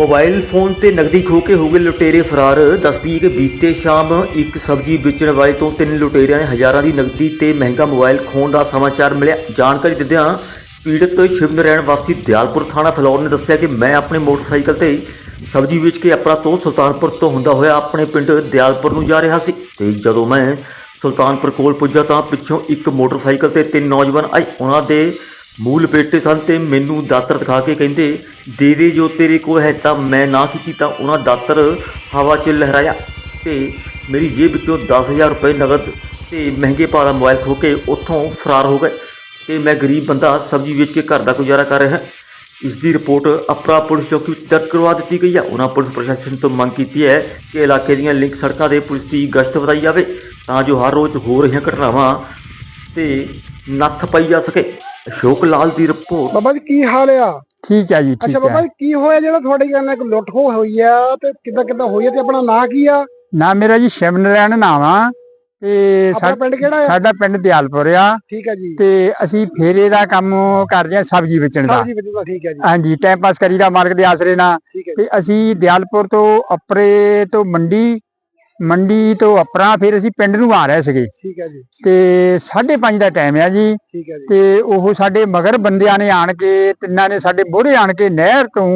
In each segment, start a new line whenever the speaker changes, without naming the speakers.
Mobile phone ਤੇ ਨਕਦੀ ਖੋਹ ਕੇ ਹੋ ਗਏ ਲੁਟੇਰੇ ਫਰਾਰ। ਦੱਸਦੀ ਹੈ ਕਿ ਬੀਤੇ ਸ਼ਾਮ ਇੱਕ ਸਬਜ਼ੀ ਵੇਚਣ ਵਾਲੇ ਤੋਂ ਤਿੰਨ ਲੁਟੇਰਿਆਂ ਨੇ ਹਜ਼ਾਰਾਂ ਦੀ ਨਕਦੀ ਤੇ ਮਹਿੰਗਾ ਮੋਬਾਈਲ ਖੋਹਣ ਦਾ ਸਮਾਚਾਰ ਮਿਲਿਆ। ਜਾਣਕਾਰੀ ਦਿੰਦਿਆਂ ਪੀੜਤ ਸ਼ਿਵ ਨਰੈਣ ਵਾਸੀ ਦਿਆਲਪੁਰ ਥਾਣਾ ਫਲੌਰ ਨੇ ਦੱਸਿਆ ਕਿ ਮੈਂ ਆਪਣੇ ਮੋਟਰਸਾਈਕਲ ਤੇ ਸਬਜ਼ੀ ਵੇਚ ਕੇ ਆਪਣਾ ਤੋਂ ਸੁਲਤਾਨਪੁਰ ਤੋਂ ਹੁੰਦਾ ਹੋਇਆ ਆਪਣੇ ਪਿੰਡ ਦਿਆਲਪੁਰ ਨੂੰ ਜਾ ਰਿਹਾ ਸੀ ਤੇ ਜਦੋਂ ਮੈਂ ਸੁਲਤਾਨਪੁਰ ਕੋਲ ਪੁੱਜਾ ਤਾਂ ਪਿੱਛੋਂ ਇੱਕ ਮੋਟਰਸਾਈਕਲ ਤੇ ਤਿੰਨ ਨੌਜਵਾਨ ਆਏ। ਉਹਨਾਂ ਦੇ ਮੂਲ ਬੇਟੇ ਸਨ ਤੇ ਮੈਨੂੰ ਦਾਤਰ ਦਿਖਾ ਕੇ ਕਹਿੰਦੇ ਦੇ ਦੇ ਜੋ ਤੇਰੇ ਕੋਲ ਹੈ ਤਾਂ ਮੈਂ ਨਾ ਕੀ ਕੀਤਾ ਉਹਨਾਂ ਦਾਤਰ ਹਵਾ 'ਚ ਲਹਿਰਾਇਆ ਤੇ ਮੇਰੀ ਜੇਬ ਵਿੱਚੋਂ 10000 ਰੁਪਏ ਨਗਦ ਤੇ ਮਹਿੰਗੇ ਭਾਅ ਦਾ ਮੋਬਾਈਲ ਖੋ ਕੇ ਉੱਥੋਂ ਫਰਾਰ ਹੋ ਗਏ ਤੇ ਮੈਂ ਗਰੀਬ ਬੰਦਾ ਸਬਜ਼ੀ ਵੇਚ ਕੇ ਘਰ ਦਾ ਗੁਜ਼ਾਰਾ ਕਰ ਰਿਹਾ। ਇਸ ਦੀ ਰਿਪੋਰਟ ਅਪਰਾ ਪੁਲਿਸ ਚੌਕੀ ਵਿੱਚ ਦਰਜ ਕਰਵਾ ਦਿੱਤੀ ਗਈ ਹੈ ਉਹਨਾਂ ਪੁਲਿਸ ਪ੍ਰਸ਼ਾਸਨ ਤੋਂ ਮੰਗ ਕੀਤੀ ਹੈ ਕਿ ਇਲਾਕੇ ਦੀਆਂ ਲਿੰਕ ਸੜਕਾਂ ਦੇ ਪੁਲਿਸ ਦੀ ਗਸ਼ਤ ਵਧਾਈ ਜਾਵੇ ਤਾਂ ਜੋ ਹਰ ਰੋਜ਼ ਹੋ ਰਹੀਆਂ ਘਟਨਾਵਾਂ ਤੇ ਨੱਥ ਪਾਈ ਜਾ ਸਕੇ। ਅਸ਼ੋਕ ਲਾਲ ਦੀ ਰਿਪੋਰਟ
ਬਾਬਾ ਜੀ ਕੀ ਹਾਲ ਆ?
ਠੀਕ ਹੈ ਜੀ ਠੀਕ
ਅੱਛਾ ਬਾਬਾ
ਹੈ
ਜੀ ਕੀ ਹੋਇਆ ਜਿਹੜਾ ਤੁਹਾਡੇ ਨਾਲ ਇੱਕ ਲੁੱਟ ਖੋਹ ਹੋਈ ਆ ਤੇ ਕਿੱਦਾਂ ਕਿੱਦਾਂ ਹੋਈ ਆ ਤੇ ਆਪਣਾ ਨਾਂ ਕੀ ਆ?
ਨਾ ਮੇਰਾ ਜੀ ਸ਼ਿਵ ਨਰੈਣ ਨਾਮ ਆ ਤੇ
ਆਪਣਾ
ਸਾ-
ਪਿੰਡ ਕਿਹੜਾ ਆ?
ਸਾਡਾ ਪਿੰਡ ਦਿਆਲਪੁਰ ਆ।
ਠੀਕ ਹੈ ਜੀ।
ਤੇ ਅਸੀਂ ਫੇਰੇ ਦਾ ਕੰਮ ਕਰਦੇ ਆ ਸਬਜ਼ੀ ਵੇਚਣ ਦਾ।
ਸਬਜ਼ੀ ਵਿੱਚ ਤਾਂ ਠੀਕ ਹੈ ਜੀ।
ਹਾਂਜੀ ਟਾਈਮ ਪਾਸ ਕਰੀਦਾ ਮਾਰਕ ਦੇ ਆਸਰੇ ਨਾਲ।
ਹੈ
ਤੇ ਅਸੀਂ ਦਿਆਲਪੁਰ ਤੋਂ ਅਪਰੇ ਤੋਂ ਮੰਡੀ ਮੰਡੀ ਤੋਂ ਅਪਰਾ ਫਿਰ ਅਸੀਂ ਪਿੰਡ ਨੂੰ ਆ ਰਹੇ ਸੀਗੇ।
ਠੀਕ ਹੈ ਜੀ।
ਤੇ 5:30 ਦਾ ਟਾਈਮ ਆ ਜੀ।
ਠੀਕ ਹੈ ਜੀ।
ਤੇ ਉਹ ਸਾਡੇ ਮਗਰ ਬੰਦਿਆਂ ਨੇ ਆਣ ਕੇ ਤਿੰਨਾਂ ਨੇ ਸਾਡੇ ਮੋਹਰੇ ਆਣ ਕੇ ਨਹਿਰ ਤੋਂ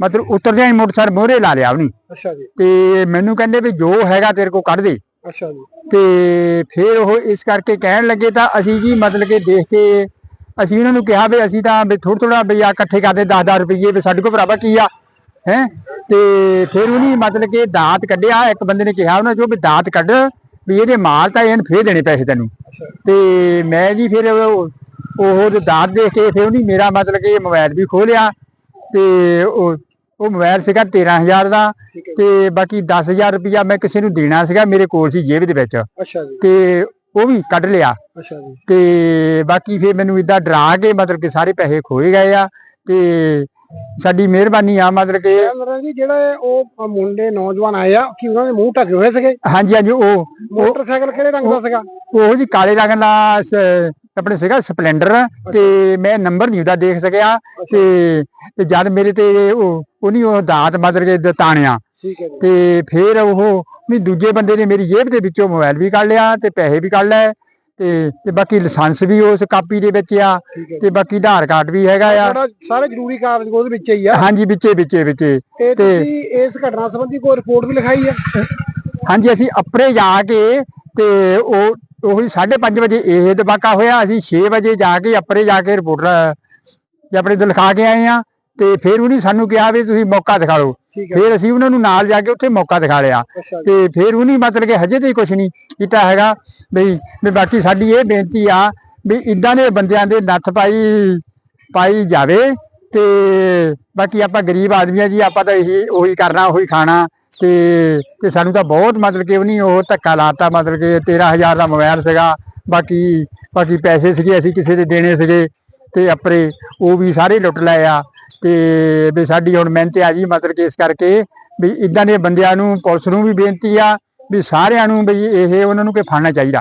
ਮਤਲਬ ਉਤਰਦਿਆਂ ਹੀ ਮੋਟਰਸਾਈਕਲ ਮੋਹਰੇ ਲਾ ਲਿਆ ਉਹਨੇ।
ਅੱਛਾ ਜੀ।
ਤੇ ਮੈਨੂੰ ਕਹਿੰਦੇ ਵੀ ਜੋ ਹੈਗਾ ਤੇਰੇ ਕੋ ਕੱਢ ਦੇ।
ਅੱਛਾ ਜੀ।
ਤੇ ਫਿਰ ਉਹ ਇਸ ਕਰਕੇ ਕਹਿਣ ਲੱਗੇ ਤਾਂ ਅਸੀਂ ਜੀ ਮਤਲਬ ਕਿ ਦੇਖ ਕੇ ਅਸੀਂ ਉਹਨਾਂ ਨੂੰ ਕਿਹਾ ਵੀ ਅਸੀਂ ਤਾਂ ਵੀ ਥੋੜਾ ਥੋੜਾ ਵੀ ਆ ਇਕੱਠੇ ਕਰਦੇ 10-10 ਰੁਪਏ ਵੀ ਸਾਡੇ ਕੋਲ ਭਰਾਵਾ ਕੀ ਆ। ਹੈ? ਤੇ ਫਿਰ ਉਹਨੇ ਮਤਲਬ ਕਿ ਦਾਤ ਕੱਢਿਆ ਇੱਕ ਬੰਦੇ ਨੇ ਕਿਹਾ ਉਹਨਾਂ ਚੋਂ ਵੀ ਦਾਤ ਕੱਢ ਵੀ ਇਹਦੇ ਮਾਲ ਤਾਂ ਇਹਨ ਫੇਰ ਦੇਣੇ ਪੈਸੇ ਤੈਨੂੰ। ਤੇ ਮੈਂ ਜੀ ਫਿਰ ਉਹ ਜੋ ਦਾਤ ਦੇਖ ਕੇ ਫਿਰ ਉਹਨੇ ਮੇਰਾ ਮਤਲਬ ਕਿ ਮੋਬਾਈਲ ਵੀ ਖੋਲਿਆ ਤੇ ਉਹ ਉਹ ਮੋਬਾਈਲ ਸੀਗਾ 13000 ਦਾ ਤੇ ਬਾਕੀ 10000 ਰੁਪਇਆ ਮੈਂ ਕਿਸੇ ਨੂੰ ਦੇਣਾ ਸੀਗਾ ਮੇਰੇ ਕੋਲ ਸੀ ਜੇਬ ਦੇ ਵਿੱਚ।
ਅੱਛਾ ਜੀ।
ਤੇ ਉਹ ਵੀ ਕੱਢ ਲਿਆ।
ਅੱਛਾ ਜੀ।
ਤੇ ਬਾਕੀ ਫਿਰ ਮੈਨੂੰ ਇਦਾਂ ਡਰਾ ਕੇ ਮਤਲਬ ਕਿ ਸਾਰੇ ਪੈਸੇ ਖੋਏ ਗਏ ਆ ਤੇ ਸਾਡੀ ਮਿਹਰਬਾਨੀ ਆ ਮਤਲਬ ਕਿ।
ਜੀ ਜਿਹੜਾ ਉਹ ਮੁੰਡੇ ਨੌਜਵਾਨ ਆਏ ਆ ਕਿ ਉਹਨਾਂ ਦੇ ਮੂੰਹ ਢਕੇ ਹੋਏ ਸੀਗੇ?
ਹਾਂਜੀ ਹਾਂਜੀ ਉਹ
ਮੋਟਰਸਾਈਕਲ ਕਿਹੜੇ ਰੰਗ ਦਾ ਸੀਗਾ?
ਉਹ ਜੀ ਕਾਲੇ ਰੰਗ ਦਾ ਆਪਣੇ ਸੀਗਾ ਸਪਲੈਂਡਰ। ਤੇ ਮੈਂ ਨੰਬਰ ਨਹੀਂ ਉਹਦਾ ਦੇਖ ਸਕਿਆ। ਤੇ ਜਦ ਮੇਰੇ ਤੇ ਉਹ ਉਹਨੀ ਉਹ ਦਾਤ ਮਤਲਬ ਕਿ ਦਤਾਣਿਆ ਤੇ ਫਿਰ ਉਹ ਨਹੀਂ ਦੂਜੇ ਬੰਦੇ ਨੇ ਮੇਰੀ ਜੇਬ ਦੇ ਵਿੱਚੋਂ ਮੋਬਾਈਲ ਵੀ ਕੱਢ ਲਿਆ ਤੇ ਪੈਸੇ ਵੀ ਕੱਢ ਲਏ। ਤੇ ਤੇ ਬਾਕੀ ਲਾਇਸੈਂਸ ਵੀ ਉਸ ਕਾਪੀ ਦੇ ਵਿੱਚ ਆ ਤੇ ਬਾਕੀ ਆਧਾਰ ਕਾਰਡ ਵੀ ਹੈਗਾ ਆ।
ਸਾਰੇ ਜ਼ਰੂਰੀ ਕਾਗਜ਼ ਉਹਦੇ ਵਿੱਚ ਹੀ ਆ।
ਹਾਂਜੀ ਵਿੱਚੇ ਵਿੱਚੇ ਵਿੱਚੇ।
ਤੇ ਤੁਸੀਂ ਇਸ ਘਟਨਾ ਸੰਬੰਧੀ ਕੋਈ ਰਿਪੋਰਟ ਵੀ ਲਿਖਾਈ ਆ?
ਹਾਂਜੀ ਅਸੀਂ ਅੱਪਰੇ ਜਾ ਕੇ ਤੇ ਉਹ ਉਹੀ 5:30 ਵਜੇ ਇਹ ਦਬਾਕਾ ਹੋਇਆ। ਅਸੀਂ 6 ਵਜੇ ਜਾ ਕੇ ਅੱਪਰੇ ਜਾ ਕੇ ਰਿਪੋਰਟਰ ਤੇ ਆਪਣੇ ਤੋਂ ਲਿਖਾ ਕੇ ਆਏ ਆ। ਤੇ ਫਿਰ ਉਹਨੇ ਸਾਨੂੰ ਕਿਹਾ ਵੀ ਤੁਸੀਂ ਮੌਕਾ ਦਿਖਾ ਲਓ ਫਿਰ ਅਸੀਂ ਉਹਨਾਂ ਨੂੰ ਨਾਲ ਜਾ ਕੇ ਉੱਥੇ ਮੌਕਾ ਦਿਖਾ ਲਿਆ। ਤੇ ਫਿਰ ਉਹਨੇ ਮਤਲਬ ਕਿ ਹਜੇ ਤੇ ਕੁਝ ਨਹੀਂ ਕੀਤਾ ਹੈਗਾ ਬਈ ਵੀ ਬਾਕੀ ਸਾਡੀ ਇਹ ਬੇਨਤੀ ਆ ਵੀ ਇਦਾਂ ਦੇ ਬੰਦਿਆਂ ਦੇ ਨੱਥ ਪਾਈ ਪਾਈ ਜਾਵੇ ਤੇ ਬਾਕੀ ਆਪਾਂ ਗਰੀਬ ਆਦਮੀ ਆ ਜੀ ਆਪਾਂ ਤਾਂ ਇਹੀ ਉਹੀ ਕਰਨਾ ਉਹੀ ਖਾਣਾ ਤੇ ਤੇ ਸਾਨੂੰ ਤਾਂ ਬਹੁਤ ਮਤਲਬ ਕਿ ਉਹ ਨਹੀਂ ਉਹ ਧੱਕਾ ਲਾਤਾ ਮਤਲਬ ਕਿ 13000 ਦਾ ਮੋਬਾਈਲ ਸੀਗਾ ਬਾਕੀ ਬਾਕੀ ਪੈਸੇ ਸੀਗੇ ਅਸੀਂ ਕਿਸੇ ਦੇ ਦੇਣੇ ਸੀਗੇ ਤੇ ਆਪਰੇ ਉਹ ਵੀ ਸਾਰੇ ਲੁੱਟ ਲਏ ਆ। ਤੇ ਵੀ ਸਾਡੀ ਹੁਣ ਮਿਹਨਤ ਆ ਜੀ ਮਤਲਬ ਕਿ ਇਸ ਕਰਕੇ ਵੀ ਇਦਾਂ ਦੇ ਬੰਦਿਆਂ ਨੂੰ ਪੁਲਿਸ ਨੂੰ ਵੀ ਬੇਨਤੀ ਆ ਵੀ ਸਾਰਿਆਂ ਨੂੰ ਵੀ ਇਹ ਉਹਨਾਂ ਨੂੰ ਕਿ ਫੜਨਾ ਚਾਹੀਦਾ।